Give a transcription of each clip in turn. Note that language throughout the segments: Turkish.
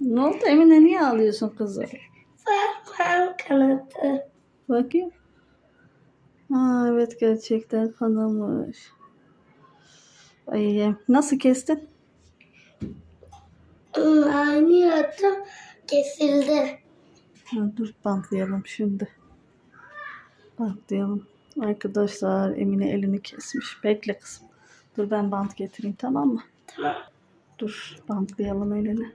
Ne oldu Emine niye ağlıyorsun kızım? Parmağım kanadı. Bakayım. Aa, evet gerçekten kanamış. Ay, nasıl kestin? Ani adım kesildi. Ha, dur bantlayalım şimdi. Bantlayalım. Arkadaşlar Emine elini kesmiş. Bekle kızım. Dur ben bant getireyim tamam mı? Tamam. Dur bantlayalım elini.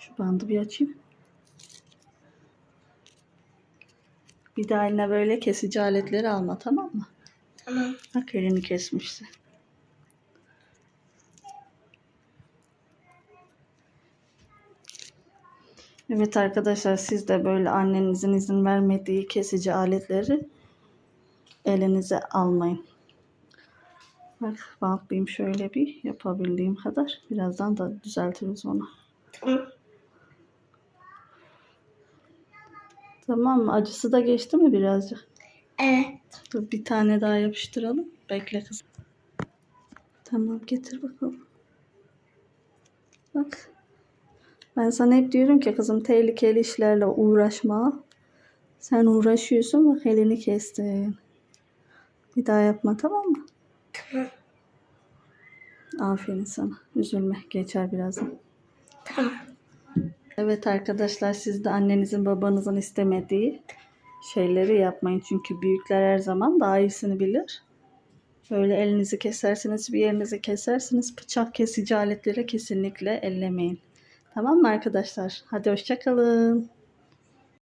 Şu bandı bir açayım. Bir daha eline böyle kesici aletleri alma tamam mı? Tamam. Bak elini kesmişti. Evet arkadaşlar siz de böyle annenizin izin vermediği kesici aletleri elinize almayın. Bak bantlayayım şöyle bir yapabildiğim kadar. Birazdan da düzeltiriz onu. Tamam. Tamam mı? Acısı da geçti mi birazcık? Evet. Dur bir tane daha yapıştıralım. Bekle kızım. Tamam getir bakalım. Bak. Ben sana hep diyorum ki kızım tehlikeli işlerle uğraşma. Sen uğraşıyorsun bak elini kestin. Bir daha yapma tamam mı? Tamam. Aferin sana. Üzülme. Geçer birazdan. Tamam. Evet arkadaşlar siz de annenizin babanızın istemediği şeyleri yapmayın. Çünkü büyükler her zaman daha iyisini bilir. Böyle elinizi kesersiniz, bir yerinizi kesersiniz. Bıçak kesici aletlere kesinlikle ellemeyin. Tamam mı arkadaşlar? Hadi hoşçakalın.